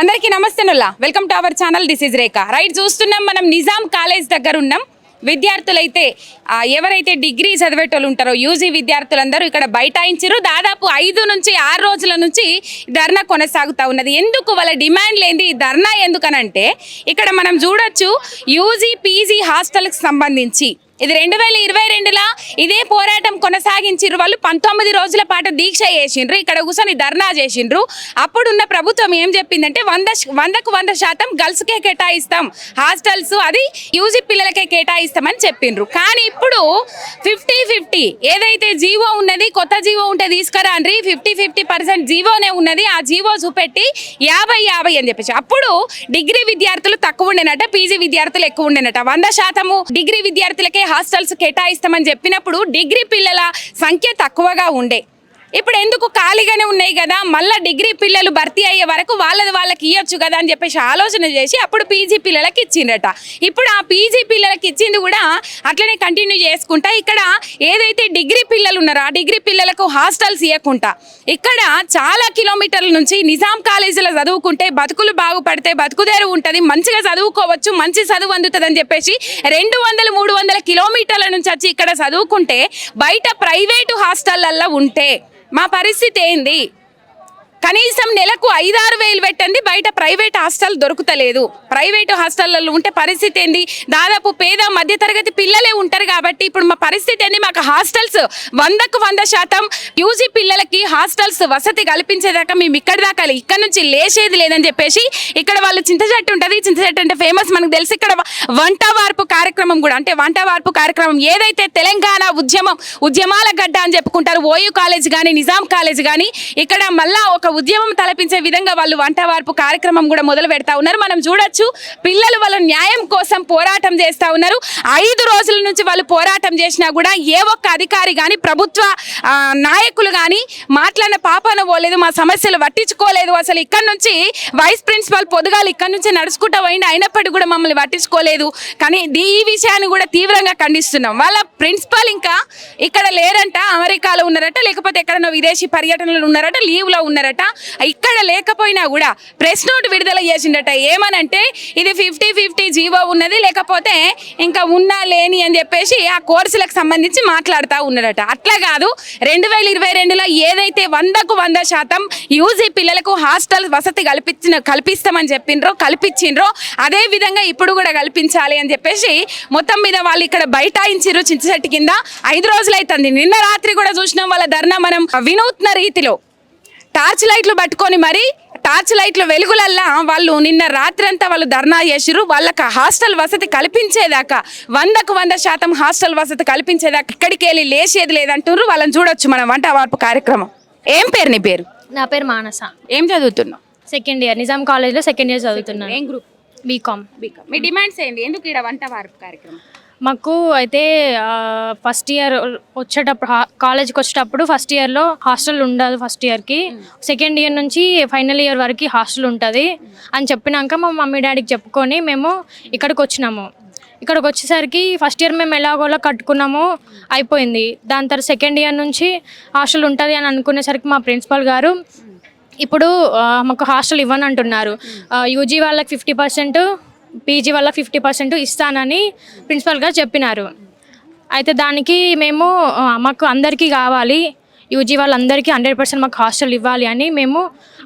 అందరికీ నమస్తే Nulla. Welcome to our channel this is Rekha right చూస్తున్నాం మనం నిజాం కాలేజ్ దగ్గర ఉన్నాం. విద్యార్థులైతే ఎవరైతే డిగ్రీ చదివేటోళ్ళు ఉంటారో యూజీ విద్యార్థులందరూ ఇక్కడ బైఠాయించారు దాదాపు ఐదు నుంచి ఆరు రోజుల నుంచి ధర్నా కొనసాగుతూ ఉన్నది. ఎందుకు వాళ్ళ డిమాండ్ లేని ధర్నా? ఎందుకనంటే ఇక్కడ మనం చూడొచ్చు యూజీ పీజీ హాస్టల్కి సంబంధించి ఇది రెండు వేల ఇరవై రెండులో ఇదే పోరాటం కొనసాగించారు వాళ్ళు. పంతొమ్మిది రోజుల పాటు దీక్ష చేసిండ్రు. ఇక్కడ కూర్చొని ధర్నా చేసిండ్రు. అప్పుడున్న ప్రభుత్వం ఏం చెప్పిందంటే వంద వందకు వంద శాతం గర్ల్స్కే కేటాయిస్తాం. హాస్టల్స్ అది యూజీ పిల్లలకే కేటాయిస్తామని చెప్పిండ్రు. కానీ ఇప్పుడు ఫిఫ్టీ ఫిఫ్టీ ఏదైతే జీవో ఉన్నది కొత్త జీవో ఉంటే తీసుకురాండ్రి ఫిఫ్టీ ఫిఫ్టీ పర్సెంట్ జీవోనే ఉన్నది. ఆ జీవో చూపెట్టి యాభై యాభై అని చెప్పేసి. అప్పుడు డిగ్రీ విద్యార్థులు తక్కువ ఉండేనట పీజీ విద్యార్థులు ఎక్కువ ఉండేనట. వంద శాతము డిగ్రీ విద్యార్థులకే హాస్టల్స్ కేటాయిస్తామని చెప్పినప్పుడు డిగ్రీ పిల్లల సంఖ్య తక్కువగా ఉండే. ఇప్పుడు ఎందుకు ఖాళీగానే ఉన్నాయి కదా? మళ్ళీ డిగ్రీ పిల్లలు భర్తీ అయ్యే వరకు వాళ్ళది వాళ్ళకి ఇవ్వచ్చు కదా అని చెప్పేసి ఆలోచన చేసి అప్పుడు పీజీ పిల్లలకి ఇచ్చిండట ఇప్పుడు ఆ పీజీ పిల్లలకి ఇచ్చింది కూడా అట్లనే కంటిన్యూ చేసుకుంటా. ఇక్కడ ఏదైతే డిగ్రీ పిల్లలు ఉన్నారో ఆ డిగ్రీ పిల్లలకు హాస్టల్స్ ఇవ్వకుండా ఇక్కడ చాలా కిలోమీటర్ల నుంచి నిజాం కాలేజీలో చదువుకుంటే బతుకులు బాగుపడితే బతుకుదేరు ఉంటుంది మంచిగా చదువుకోవచ్చు మంచి చదువు అందుతుంది అని చెప్పేసి రెండు వందలు మూడు వందల కిలోమీటర్ల నుంచి వచ్చి ఇక్కడ చదువుకుంటే బయట ప్రైవేటు హాస్టళ్ళల్లో ఉంటే మా పరిస్థితి ఏంది? కనీసం నెలకు ఐదారు వేలు పెట్టండి బయట ప్రైవేట్ హాస్టల్ దొరుకుతలేదు. ప్రైవేట్ హాస్టల్లో ఉంటే పరిస్థితి ఏంది? దాదాపు పేద మధ్యతరగతి పిల్లలే ఉంటారు కాబట్టి ఇప్పుడు మా పరిస్థితి ఏంది? మాకు హాస్టల్స్ వందకు వంద శాతం యూజీ పిల్లలకి హాస్టల్స్ వసతి కల్పించేదాకా మేము ఇక్కడ దాకా ఇక్కడ నుంచి లేచేది లేదని చెప్పేసి ఇక్కడ వాళ్ళు చింత చెట్టు ఉంటుంది. చింత చెట్టు అంటే ఫేమస్ మనకు తెలిసి. ఇక్కడ వంట వార్పు కార్యక్రమం కూడా అంటే వంట వార్పు కార్యక్రమం ఏదైతే తెలంగాణ ఉద్యమం ఉద్యమాల గడ్డ అని చెప్పుకుంటారు ఓయూ కాలేజ్ కానీ నిజాం కాలేజ్ కానీ ఇక్కడ మళ్ళా ఒక ఉద్యమం తలపించే విధంగా వాళ్ళు వంట వార్పు కార్యక్రమం కూడా మొదలు పెడతా ఉన్నారు. మనం చూడొచ్చు పిల్లలు వాళ్ళ న్యాయం కోసం పోరాటం చేస్తా ఉన్నారు. ఐదు రోజుల నుంచి వాళ్ళు పోరాటం చేసినా కూడా ఏ ఒక్క అధికారి కానీ ప్రభుత్వ నాయకులు కానీ మాట్లాడిన పాపన పోలేదు మా సమస్యలు పట్టించుకోలేదు. అసలు ఇక్కడ నుంచి వైస్ ప్రిన్సిపల్ పొదుగాలు ఇక్కడ నుంచి నడుచుకుంటూ పోయింది అయినప్పటికీ కూడా మమ్మల్ని పట్టించుకోలేదు. కానీ ఈ విషయాన్ని కూడా తీవ్రంగా ఖండిస్తున్నాం. వాళ్ళ ప్రిన్సిపల్ ఇంకా ఇక్కడ లేరంట అమెరికాలో ఉన్నారట లేకపోతే ఎక్కడన్నా విదేశీ పర్యటనలు ఉన్నారట లీవ్లో ఉన్నారట. ఇక్కడ లేకపోయినా కూడా ప్రెస్ నోట్ విడుదల చేసిండట. ఏమనంటే ఇది ఫిఫ్టీ ఫిఫ్టీ జీవో ఉన్నది లేకపోతే ఇంకా ఉన్నా లేని అని చెప్పేసి ఆ కోర్సులకు సంబంధించి మాట్లాడుతూ ఉన్నారట అట్లా కాదు రెండు వేల ఇరవై రెండులో ఏదైతే వందకు వంద శాతం యూజీ పిల్లలకు హాస్టల్ వసతి కల్పించిన కల్పిస్తామని చెప్పిండ్రో కల్పించిండ్రో అదే విధంగా ఇప్పుడు కూడా కల్పించాలి అని చెప్పేసి మొత్తం మీద వాళ్ళు ఇక్కడ బైఠాయించిర్రు చింతచెట్టు కింద. ఐదు రోజులు అవుతుంది నిన్న రాత్రి కూడా చూసినాం వాళ్ళ ధర్నా మనం. వినూత్న రీతిలో టార్చ్ లైట్లు పట్టుకొని మరి టార్చ్ లైట్ల వెలుగులల్లా వాళ్ళు నిన్న రాత్రంతా వాళ్ళు ధర్నా చేసిర్రు. వాళ్ళకి హాస్టల్ వసతి కల్పించేదాకా వందకు వంద శాతం హాస్టల్ వసతి కల్పించేదాకా ఇక్కడికి వెళ్ళి లేచేది లేదంటుర్రు. వాళ్ళని చూడొచ్చు మనం వంట వార్పు కార్యక్రమం. ఏం పేరు నీ పేరు? నా పేరు మానస. ఏం చదువుతున్నావు? సెకండ్ ఇయర్ నిజాం కాలేజ్లో సెకండ్ ఇయర్ చదువుతున్నాను. ఏం గ్రూప్? బీకామ్. మీ డిమాండ్స్ ఏంటి ఎందుకు ఇక్కడ వంట వార్పు కార్యక్రమం? మాకు అయితే ఫస్ట్ ఇయర్ వచ్చేటప్పుడు కాలేజ్కి వచ్చేటప్పుడు ఫస్ట్ ఇయర్లో హాస్టల్ ఉండదు ఫస్ట్ ఇయర్కి సెకండ్ ఇయర్ నుంచి ఫైనల్ ఇయర్ వరకు హాస్టల్ ఉంటుంది. అని చెప్పినాక మా మమ్మీ డాడీకి చెప్పుకొని మేము ఇక్కడికి వచ్చినాము. ఇక్కడికి వచ్చేసరికి ఫస్ట్ ఇయర్ మేము ఎలాగోలా కట్టుకున్నాము అయిపోయింది. దాని తర్వాత సెకండ్ ఇయర్ నుంచి హాస్టల్ ఉంటుంది అని అనుకునేసరికి మా ప్రిన్సిపల్ గారు ఇప్పుడు మాకు హాస్టల్ ఇవ్వని అంటున్నారు యూజీ వాళ్ళకి ఫిఫ్టీ పర్సెంట్ పీజీ వాళ్ళకి ఫిఫ్టీ పర్సెంట్ ఇస్తానని ప్రిన్సిపల్ గారు చెప్పినారు. అయితే దానికి మేము మాకు అందరికీ కావాలి. యూజీ వాళ్ళందరికీ హండ్రెడ్ పర్సెంట్ మాకు హాస్టల్ ఇవ్వాలి అని మేము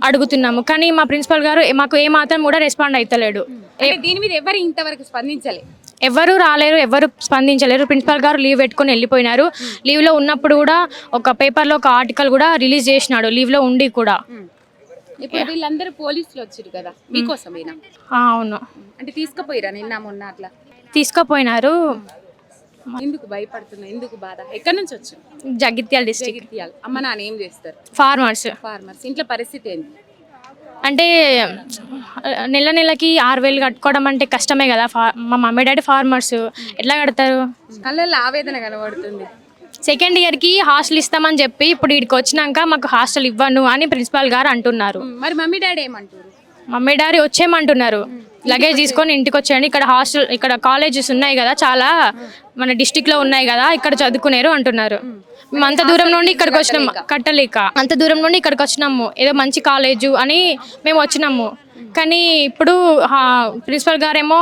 అడుగుతున్నాము. కానీ మా ప్రిన్సిపల్ గారు మాకు ఏ మాత్రం కూడా రెస్పాండ్ అవుతలేడు దీని మీద ఎవరు ఇంతవరకు స్పందించలే? ఎవరు రాలేరు ఎవరు స్పందించలేరు. ప్రిన్సిపల్ గారు లీవ్ పెట్టుకొని వెళ్ళిపోయినారు. లీవ్లో ఉన్నప్పుడు కూడా ఒక పేపర్లో ఒక ఆర్టికల్ కూడా రిలీజ్ చేసినాడు లీవ్లో ఉండి కూడా. ఇప్పుడు వీళ్ళందరూ పోలీసులు వచ్చారు కదా మీకోసమేనా? అవును. అంటే తీసుకుపోయిరా నిన్న మొన్న అట్లా? తీసుకుపోయినారు. ఎందుకు భయపడుతున్నా? ఎందుకు బాధ? ఎక్కడి నుంచి వచ్చావు? జగిత్యాల డిస్టిక్ జగిత్యాల. అమ్మ నాన్న ఏం చేస్తారు? ఫార్మర్స్ ఫార్మర్స్ ఇంట్లో పరిస్థితి ఏంటి? అంటే నెల నెలకి ఆరు వేలు కట్టుకోవడం అంటే కష్టమే కదా. మా మమ్మీ డాడీ ఫార్మర్స్ ఎట్లా కడతారు? కళ్ళల్లో ఆవేదన కనబడుతుంది. సెకండ్ ఇయర్కి హాస్టల్ ఇస్తామని చెప్పి ఇప్పుడు ఇక్కడికి వచ్చినాక మాకు హాస్టల్ ఇవ్వను అని ప్రిన్సిపాల్ గారు అంటున్నారు. మరి మమ్మీ డాడీ ఏమంటారు? మమ్మీ డాడీ వచ్చేయమంటున్నారు. లగేజ్ తీసుకొని ఇంటికి వచ్చేయండి ఇక్కడ హాస్టల్ ఇక్కడ కాలేజెస్ ఉన్నాయి కదా చాలా మన డిస్టిక్లో ఉన్నాయి కదా ఇక్కడ చదువుకునేరు అంటున్నారు. మేము అంత దూరం నుండి ఇక్కడికి వచ్చినాము. కట్టలేక. అంత దూరం నుండి ఇక్కడికి వచ్చినాము. ఏదో మంచి కాలేజు అని మేము వచ్చినాము. కానీ ఇప్పుడు ప్రిన్సిపల్ గారేమో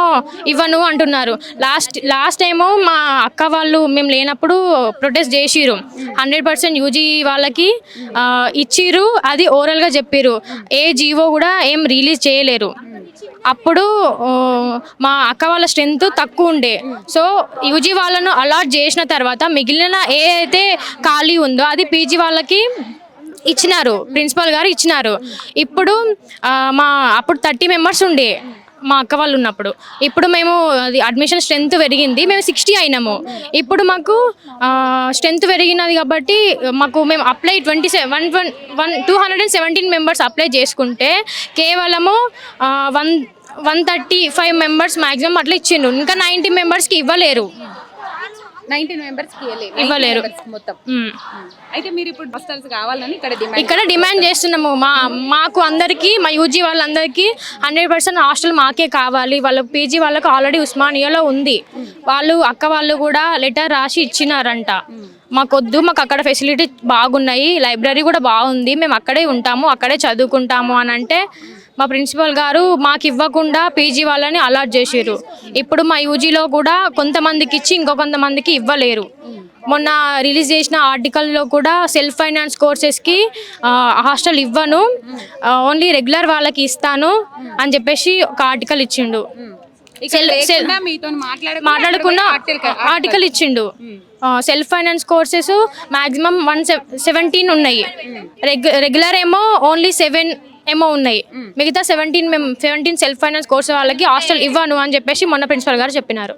ఇవ్వను అంటున్నారు. లాస్ట్ లాస్ట్ ఏమో మా అక్క వాళ్ళు మేము లేనప్పుడు ప్రొటెస్ట్ చేసిరు హండ్రెడ్ పర్సెంట్ యూజీ వాళ్ళకి ఆ, ఇచ్చిర్రు. అది ఓరల్గా చెప్పిర్రు. ఏ జీవో కూడా ఏం రిలీజ్ చేయలేరు. అప్పుడు మా అక్క వాళ్ళ స్ట్రెంత్ తక్కువ ఉండే. సో యూజీ వాళ్ళను అలాట్ చేసిన తర్వాత మిగిలిన ఏ అయితే ఖాళీ ఉందో అది పీజీ వాళ్ళకి ఇచ్చినారు ప్రిన్సిపల్ గారు ఇచ్చినారు. ఇప్పుడు మా అప్పుడు థర్టీ మెంబర్స్ ఉండే. మా అక్క వాళ్ళు ఉన్నప్పుడు. ఇప్పుడు మేము అది అడ్మిషన్ స్ట్రెంత్ పెరిగింది మేము సిక్స్టీ అయినాము. ఇప్పుడు మాకు స్ట్రెంత్ పెరిగినది కాబట్టి మాకు మేము apply twenty one one one two hundred and seventeen members apply చేసుకుంటే కేవలము one one thirty five members maximum అట్లా ఇచ్చిండ్రు. ఇంకా నైంటీ మెంబర్స్కి ఇవ్వలేరు. నైన్టీన్ మెంబర్స్కి ఇవ్వలేరు. మొత్తం. అయితే మీరు ఇప్పుడు హాస్టల్స్ కావాలని ఇక్కడ డిమాండ్ ఇక్కడ డిమాండ్ చేస్తున్నాము. మా మాకు అందరికీ మా యూజీ వాళ్ళందరికీ హండ్రెడ్ పర్సెంట్ హాస్టల్ మాకే కావాలి. వాళ్ళ పీజీ వాళ్ళకు ఆల్రెడీ ఉస్మానియాలో ఉంది. వాళ్ళు అక్క వాళ్ళు కూడా లెటర్ రాసి ఇచ్చినారంట. మాకొద్దు మాకు అక్కడ ఫెసిలిటీ బాగున్నాయి. లైబ్రరీ కూడా బాగుంది. మేము అక్కడే ఉంటాము అక్కడే చదువుకుంటాము అని అంటే మా ప్రిన్సిపల్ గారు మాకు ఇవ్వకుండా పీజీ వాళ్ళని అలాట్ చేసిర్రు. ఇప్పుడు మా యూజీలో కూడా కొంతమందికి ఇచ్చి ఇంకో కొంతమందికి ఇవ్వలేరు. మొన్న రిలీజ్ చేసిన ఆర్టికల్లో కూడా సెల్ఫ్ ఫైనాన్స్ కోర్సెస్కి హాస్టల్ ఇవ్వను ఓన్లీ రెగ్యులర్ వాళ్ళకి ఇస్తాను అని చెప్పేసి ఒక ఆర్టికల్ ఇచ్చిండు. మాట్లాడకుండా article- ఆర్టికల్ ఇచ్చిండు. Self finance courses maximum one seventeen ఉన్నాయి. రెగ్యులర్ ఏమో ఓన్లీ సెవెన్ ఏమో ఉన్నాయి. మిగతా సెవెంటీన్ మేము సెవెంటీన్ సెల్ఫ్ ఫైనాన్స్ కోర్స్ వాళ్ళకి హాస్టల్ ఇవ్వను అని చెప్పేసి మొన్న ప్రిన్సిపల్ గారు చెప్పినారు.